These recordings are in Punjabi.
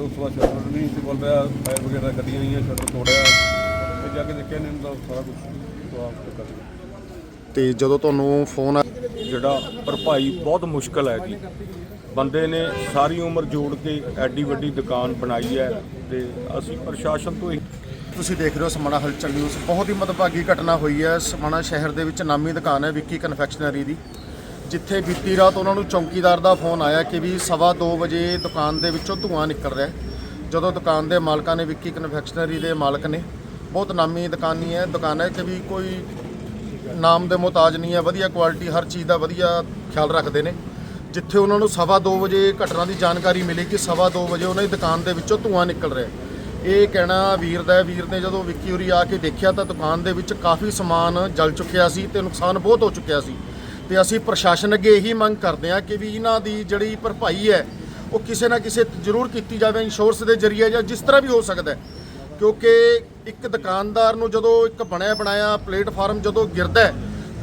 ਫਿਰ ਉਸ ਤੋਂ ਬਾਅਦ ਸ਼ਟਰ ਨਹੀਂ ਸੀ ਬੋਲ ਰਿਹਾ ਫਾਇਰ ਬ੍ਰਿਗੇਡ ਗੱਡੀਆਂ ਆਈਆਂ ਸ਼ਟਰ ਤੋੜਿਆ। ਤੇ ਜਾ ਕੇ ਦੇਖਿਆ ਨੇ ਤਾਂ ਸਾਰਾ ਕੁਝ ਜਵਾਬ ਕਰ ਦਿੱਤਾ ਤੇ ਜਦੋਂ ਤੁਹਾਨੂੰ ਫੋਨ ਆ ਜਿਹੜਾ ਭਰਪਾਈ ਬਹੁਤ ਮੁਸ਼ਕਲ ਹੈ ਜੀ। ਬੰਦੇ ਨੇ ਸਾਰੀ ਉਮਰ ਜੋੜ ਕੇ ਐਡੀ ਵੱਡੀ ਦੁਕਾਨ ਬਣਾਈ ਹੈ ਤੇ ਅਸੀਂ ਪ੍ਰਸ਼ਾਸਨ ਤੋਂ ਇਹ ਤੁਸੀਂ ਦੇਖ ਰਹੇ ਹੋ ਸਮਾਣਾ ਹਲਚਲ ਨਿਊਜ਼। ਬਹੁਤ ਹੀ ਮਦਭਾਗੀ ਘਟਨਾ ਹੋਈ ਹੈ। ਸਮਾਣਾ ਸ਼ਹਿਰ ਦੇ ਵਿੱਚ ਨਾਮੀ ਦੁਕਾਨ ਹੈ ਵਿੱਕੀ ਕਨਫੈਕਸ਼ਨਰੀ ਦੀ। ਜਿੱਥੇ ਬੀਤੀ ਰਾਤ ਉਹਨਾਂ ਨੂੰ ਚੌਂਕੀਦਾਰ ਦਾ ਫੋਨ ਆਇਆ ਕਿ ਵੀ ਸਵਾ ਦੋ ਵਜੇ ਦੁਕਾਨ ਦੇ ਵਿੱਚੋਂ ਧੂਆਂ ਨਿਕਲ ਰਿਹਾ ਜਦੋਂ ਦੁਕਾਨ ਦੇ ਮਾਲਕਾਂ ਨੇ ਵਿੱਕੀ ਕਨਫੈਕਸ਼ਨਰੀ ਦੇ ਮਾਲਕ ਨੇ, ਬਹੁਤ ਨਾਮੀ ਦੁਕਾਨੀ ਹੈ, ਦੁਕਾਨ ਹੈ ਕਿ ਵੀ ਕੋਈ ਨਾਮ ਦੇ ਮੁਹਤਾਜ ਨਹੀਂ ਹੈ, ਵਧੀਆ ਕੁਆਲਿਟੀ ਹਰ ਚੀਜ਼ ਦਾ ਵਧੀਆ ਖਿਆਲ ਰੱਖਦੇ ਨੇ। ਜਿੱਥੇ ਉਹਨਾਂ ਨੂੰ ਸਵਾ ਦੋ ਵਜੇ ਘਟਨਾ ਦੀ ਜਾਣਕਾਰੀ ਮਿਲੀ ਕਿ ਸਵਾ ਦੋ ਵਜੇ ਉਹਨਾਂ ਦੀ ਦੁਕਾਨ ਦੇ ਵਿੱਚੋਂ ਧੂਆਂ ਨਿਕਲ ਰਿਹਾ ਇਹ ਕਹਿਣਾ ਵੀਰ ਦਾ ਵੀਰ ਨੇ ਜਦੋਂ ਵਿੱਕੀ ਉਰੀ ਆ ਕੇ ਦੇਖਿਆ ਤਾਂ ਦੁਕਾਨ ਦੇ ਵਿੱਚ ਕਾਫੀ ਸਮਾਨ ਜਲ ਚੁੱਕਿਆ ਸੀ ਤੇ ਨੁਕਸਾਨ ਬਹੁਤ ਹੋ ਚੁੱਕਿਆ ਸੀ। ਤੇ ਅਸੀਂ ਪ੍ਰਸ਼ਾਸਨ ਅੱਗੇ ਇਹੀ ਮੰਗ ਕਰਦੇ ਹਾਂ ਕਿ ਵੀ ਇਹਨਾਂ ਦੀ ਜਿਹੜੀ ਭਰਪਾਈ ਹੈ, ਉਹ ਕਿਸੇ ਨਾ ਕਿਸੇ ਜ਼ਰੂਰ ਕੀਤੀ ਜਾਵੇ ਇੰਸ਼ੋਰੈਂਸ ਦੇ ਜ਼ਰੀਏ ਜਾਂ ਜਿਸ ਤਰ੍ਹਾਂ ਵੀ ਹੋ ਸਕਦਾ ਕਿਉਂਕਿ ਇੱਕ ਦੁਕਾਨਦਾਰ ਨੂੰ ਜਦੋਂ ਇੱਕ ਬਣਿਆ ਬਣਾਇਆ ਪਲੇਟਫਾਰਮ ਜਦੋਂ ਗਿਰਦਾ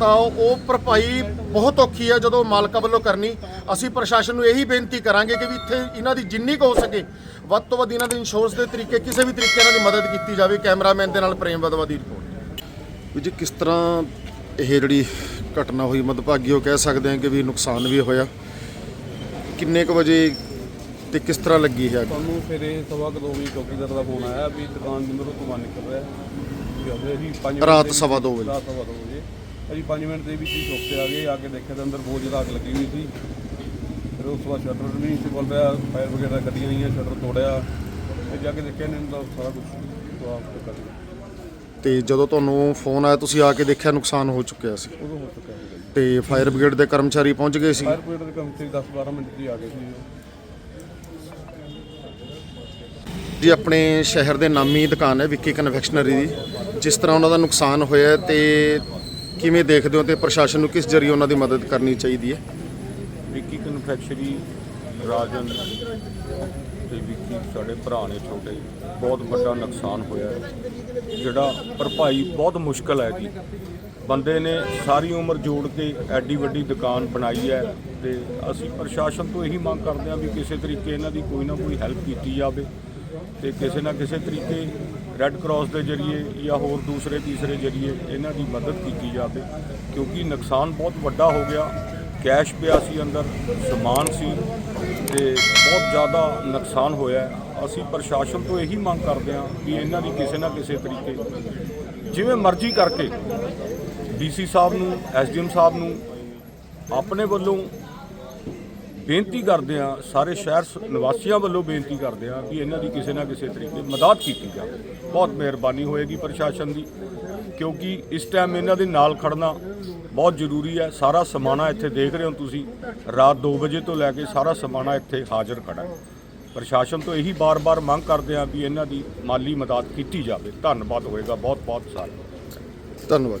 ਤਾਂ ਉਹ ਭਰਪਾਈ ਬਹੁਤ ਔਖੀ ਹੈ ਜਦੋਂ ਮਾਲਕਾਂ ਵੱਲੋਂ ਕਰਨੀ। ਅਸੀਂ ਪ੍ਰਸ਼ਾਸਨ ਨੂੰ ਇਹੀ ਬੇਨਤੀ ਕਰਾਂਗੇ ਕਿ ਵੀ ਇੱਥੇ ਇਹਨਾਂ ਦੀ ਜਿੰਨੀ ਕੁ ਹੋ ਸਕੇ, ਵੱਧ ਤੋਂ ਵੱਧ ਇਹਨਾਂ ਦੇ ਇੰਸ਼ੋਰੈਂਸ ਦੇ ਤਰੀਕੇ, ਕਿਸੇ ਵੀ ਤਰੀਕੇ ਇਹਨਾਂ ਦੀ ਮਦਦ ਕੀਤੀ ਜਾਵੇ। ਕੈਮਰਾਮੈਨ ਦੇ ਨਾਲ ਪ੍ਰੇਮ ਵਦਵਾ ਦੀ ਰਿਪੋਰਟ। ਵੀ ਜੀ ਕਿਸ ਤਰ੍ਹਾਂ ਇਹ ਜਿਹੜੀ ਘਟਨਾ ਹੋਈ ਮਦਭਾਗੀ ਉਹ ਕਹਿ ਸਕਦੇ ਹਾਂ ਕਿ ਵੀ ਨੁਕਸਾਨ ਵੀ ਹੋਇਆ। ਕਿੰਨੇ ਕੁ ਵਜੇ ਤੇ ਕਿਸ ਤਰ੍ਹਾਂ ਲੱਗੀ ਹੈ? ਅੱਗ? ਸਾਨੂੰ ਫਿਰ ਇਹ ਸਵਾ ਕੁ ਦੋ ਵਜੇ ਚੌਕੀਦਾਰ ਦਾ ਫੋਨ ਆਇਆ ਵੀ ਦੁਕਾਨ ਦੇ ਅੰਦਰੋਂ ਧੂੰਆਂ ਨਿਕਲ ਰਿਹਾ ਵੀ ਅਸੀਂ ਰਾਤ ਦੇ ਸਵਾ ਦੋ ਵਜੇ। ਰਾਤ ਸਵਾ ਦੋ ਵਜੇ। ਅਸੀਂ 5 ਮਿੰਟ ਦੇ ਵਿੱਚ ਹੀ ਚੌਕ ਤੇ ਆ ਗਏ ਆ ਕੇ ਦੇਖਿਆ ਤਾਂ ਅੰਦਰ ਬਹੁਤ ਜ਼ਿਆਦਾ ਅੱਗ ਲੱਗੀ ਹੋਈ ਸੀ। ਫਿਰ ਉਸ ਤੋਂ ਬਾਅਦ ਸ਼ਟਰ ਨਹੀਂ ਸੀ ਬੋਲ ਰਿਹਾ ਫਾਇਰ ਬ੍ਰਿਗੇਡ ਦੀਆਂ ਗੱਡੀਆਂ ਆਈਆਂ ਸ਼ਟਰ ਤੋੜਿਆ। ਤੇ ਜਾ ਕੇ ਦੇਖਿਆ ਨੇ ਤਾਂ ਸਾਰਾ ਕੁਝ ਜਵਾਬ ਕਰ ਦਿੱਤਾ। ਤੇ ਜਦੋਂ ਤੁਹਾਨੂੰ ਫੋਨ ਆਇਆ ਤੁਸੀਂ ਆ ਕੇ ਦੇਖਿਆ ਨੁਕਸਾਨ ਹੋ ਚੁੱਕਿਆ ਸੀ? ਉਦੋਂ ਹੋ ਚੁੱਕਿਆ ਸੀ। ਤੇ ਫਾਇਰ ਬ੍ਰਿਗੇਡ ਦੇ ਕਰਮਚਾਰੀ ਪਹੁੰਚ ਗਏ ਸੀ? ਫਾਇਰ ਬ੍ਰਿਗੇਡ ਦੇ ਕਰਮਚਾਰੀ 10 12 ਮਿੰਟ ਦੀ ਆ ਗਏ ਸੀ। ਜੀ ਆਪਣੇ ਸ਼ਹਿਰ ਦੇ ਨਾਮੀ ਦੁਕਾਨ ਹੈ ਵਿੱਕੀ ਕਨਫੈਕਸ਼ਨਰੀ ਦੀ। ਜਿਸ ਤਰ੍ਹਾਂ ਉਹਨਾਂ ਦਾ ਨੁਕਸਾਨ ਹੋਇਆ ਹੈ ਤੇ ਕਿਵੇਂ ਦੇਖਦੇ ਹੋ ਤੇ ਪ੍ਰਸ਼ਾਸਨ ਨੂੰ ਕਿਸ ਜਰੀਏ ਉਹਨਾਂ ਦੀ ਮਦਦ ਕਰਨੀ ਚਾਹੀਦੀ ਹੈ? ਵਿੱਕੀ ਕਨਫੈਕਸ਼ਨਰੀ ਰਾਜਨ ਤੇ ਵਿੱਕੀ ਸਾਡੇ ਭਰਾ ਨੇ ਛੋਟੇ ਬਹੁਤ ਵੱਡਾ ਨੁਕਸਾਨ ਹੋਇਆ ਹੈ। ਜਿਹੜਾ ਭਰਪਾਈ ਬਹੁਤ ਮੁਸ਼ਕਲ ਹੈ ਜੀ। ਬੰਦੇ ਨੇ ਸਾਰੀ ਉਮਰ ਜੋੜ ਕੇ ਐਡੀ ਵੱਡੀ ਦੁਕਾਨ ਬਣਾਈ ਹੈ ਤੇ ਅਸੀਂ ਪ੍ਰਸ਼ਾਸਨ ਤੋਂ ਇਹੀ ਮੰਗ ਕਰਦੇ ਹਾਂ ਵੀ ਕਿਸੇ ਤਰੀਕੇ ਇਹਨਾਂ ਦੀ ਕੋਈ ਨਾ ਕੋਈ ਹੈਲਪ ਕੀਤੀ ਜਾਵੇ ਤੇ ਕਿਸੇ ਨਾ ਕਿਸੇ ਤਰੀਕੇ ਰੈੱਡ ਕਰਾਸ ਦੇ ਜਰੀਏ ਜਾਂ ਹੋਰ ਦੂਸਰੇ ਤੀਸਰੇ ਜਰੀਏ ਇਹਨਾਂ ਦੀ ਮਦਦ ਕੀਤੀ ਜਾਵੇ। ਕਿਉਂਕਿ ਨੁਕਸਾਨ ਬਹੁਤ ਵੱਡਾ ਹੋ ਗਿਆ। ਕੈਸ਼ ਪਿਆ ਸੀ ਅੰਦਰ, ਸਮਾਨ ਸੀ ਤੇ ਬਹੁਤ ਜ਼ਿਆਦਾ ਨੁਕਸਾਨ ਹੋਇਆ ਅਸੀਂ ਪ੍ਰਸ਼ਾਸਨ ਤੋਂ ਇਹੀ ਮੰਗ ਕਰਦੇ ਹਾਂ ਵੀ ਇਹਨਾਂ ਦੀ ਕਿਸੇ ਨਾ ਕਿਸੇ ਤਰੀਕੇ ਜਿਵੇਂ ਮਰਜ਼ੀ ਕਰਕੇ ਡੀਸੀ ਸਾਹਿਬ ਨੂੰ, ਐਸਡੀਐਮ ਸਾਹਿਬ ਨੂੰ ਆਪਣੇ ਵੱਲੋਂ ਬੇਨਤੀ ਕਰਦੇ ਆ ਸਾਰੇ ਸ਼ਹਿਰ ਸ- ਨਿਵਾਸੀਆਂ ਵੱਲੋਂ ਬੇਨਤੀ ਕਰਦੇ ਆ ਵੀ ਇਹਨਾਂ ਦੀ ਕਿਸੇ ਨਾ ਕਿਸੇ ਤਰੀਕੇ ਮਦਦ ਕੀਤੀ ਜਾਵੇ। ਬਹੁਤ ਮਿਹਰਬਾਨੀ ਹੋਏਗੀ ਪ੍ਰਸ਼ਾਸਨ ਦੀ। ਕਿਉਂਕਿ ਇਸ ਟਾਈਮ ਇਹਨਾਂ ਦੇ ਨਾਲ ਖੜਨਾ ਬਹੁਤ ਜ਼ਰੂਰੀ ਹੈ। ਸਾਰਾ ਸਮਾਨਾ ਇੱਥੇ ਦੇਖ ਰਹੇ ਹੋ ਤੁਸੀਂ। ਰਾਤ 2 ਵਜੇ ਤੋਂ ਲੈ ਕੇ ਸਾਰਾ ਸਮਾਨਾ ਇੱਥੇ ਹਾਜ਼ਰ ਖੜਾ ਹੈ। ਪ੍ਰਸ਼ਾਸਨ ਤੋਂ ਇਹੀ ਬਾਰ-ਬਾਰ ਮੰਗ ਕਰਦੇ ਆ ਵੀ ਇਹਨਾਂ ਦੀ ਮਾਲੀ ਮਦਦ ਕੀਤੀ ਜਾਵੇ। ਧੰਨਵਾਦ ਹੋਏਗਾ। ਬਹੁਤ-ਬਹੁਤ ਸਾਰਾ। ਧੰਨਵਾਦ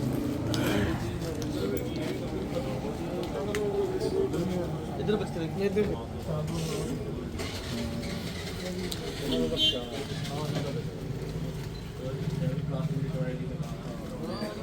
इधर बच कर इधर प्लास्टिक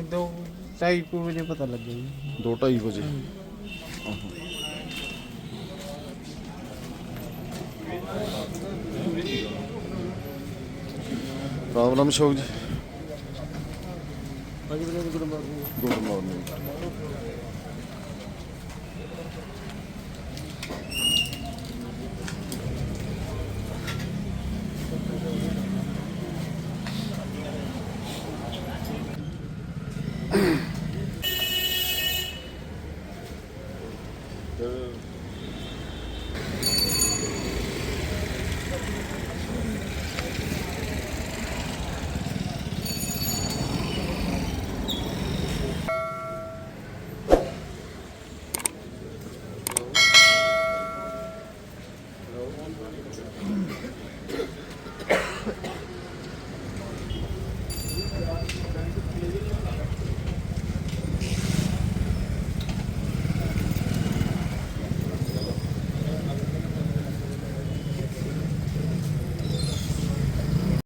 ਦੋ ਢਾਈ ਕੁ ਵਜੇ ਪਤਾ ਲੱਗਿਆ ਜੀ। 2:30 ਵਜੇ। ਸ਼ੋਕ ਜੀ। Good morning.